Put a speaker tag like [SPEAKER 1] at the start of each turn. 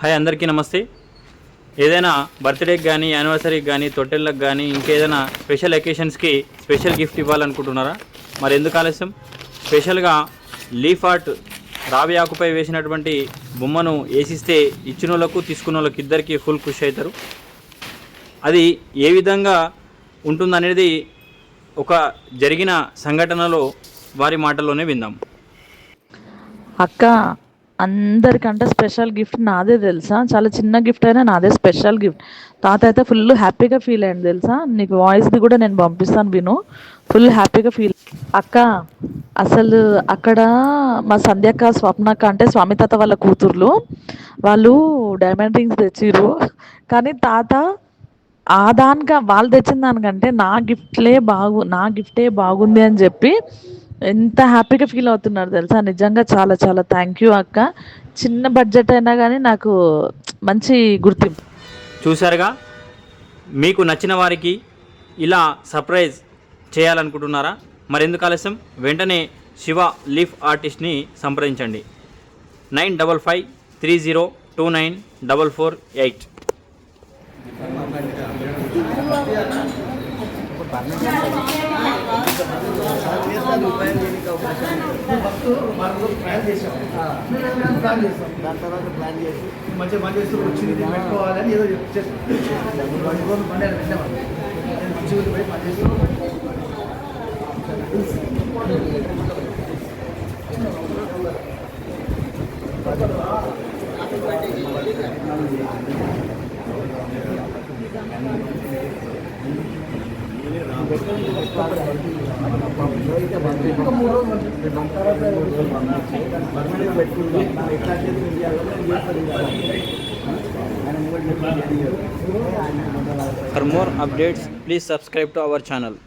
[SPEAKER 1] Hi అందరికీ నమస్తే. ఏదైనా బర్త్డేకి కానీ యానివర్సరీకి కానీ తొట్టెళ్ళకి కానీ ఇంకేదైనా స్పెషల్ ఎకేషన్స్కి స్పెషల్ గిఫ్ట్ ఇవ్వాలనుకుంటున్నారా? మరి ఎందుకు ఆలస్యం? స్పెషల్గా లీఫ్ ఆర్ట్ రావి ఆకుపై వేసినటువంటి బొమ్మను వేసిస్తే ఇచ్చిన వాళ్ళకు తీసుకున్న వాళ్ళకి ఇద్దరికి ఫుల్ ఖుషి అవుతారు. అది ఏ విధంగా ఉంటుందనేది ఒక జరిగిన సంఘటనలో వారి మాటల్లోనే విందాం.
[SPEAKER 2] అక్క అందరికంటే స్పెషల్ గిఫ్ట్ నాదే తెలుసా? చాలా చిన్న గిఫ్ట్ అయినా నాదే స్పెషల్ గిఫ్ట్. తాత అయితే ఫుల్ హ్యాపీగా ఫీల్ అయ్యింది తెలుసా? నీకు వాయిస్ది కూడా నేను పంపిస్తాను విను. ఫుల్ హ్యాపీగా ఫీల్ అక్క అసలు అక్కడ మా సంధ్యక్క స్వప్నక్క అంటే స్వామి తాత వాళ్ళ కూతుర్లు. వాళ్ళు డైమండ్ రింగ్స్ తెచ్చిర్రు. కానీ తాత ఆ దానిక వాళ్ళు తెచ్చిన దానికంటే నా గిఫ్ట్లే బాగు నా గిఫ్టే బాగుంది అని చెప్పి ఎంత హ్యాపీగా ఫీల్ అవుతున్నారు తెలుసా? నిజంగా చాలా చాలా థ్యాంక్ యూ అక్క. చిన్న బడ్జెట్ అయినా కానీ నాకు మంచి గుర్తింపు.
[SPEAKER 1] చూసారుగా మీకు నచ్చిన వారికి ఇలా సర్ప్రైజ్ చేయాలనుకుంటున్నారా? మరెందుకు ఆలస్యం? వెంటనే శివ లీఫ్ ఆర్టిస్ట్ని సంప్రదించండి. Nine double five three zero two nine double four eight.
[SPEAKER 3] దాని తర్వాత ప్లాన్ చేసి. మంచిగా మంచి చేస్తూ వచ్చింది పెట్టుకోవాలని ఏదో చెప్పేసి నేను మంచిగా పోయి పని చేస్తూ పెట్టుకుంటాం ఎట్లా చేసి ఇండియాలో నేను చేస్తాను ఆయన మూడు
[SPEAKER 1] for more updates please subscribe to our channel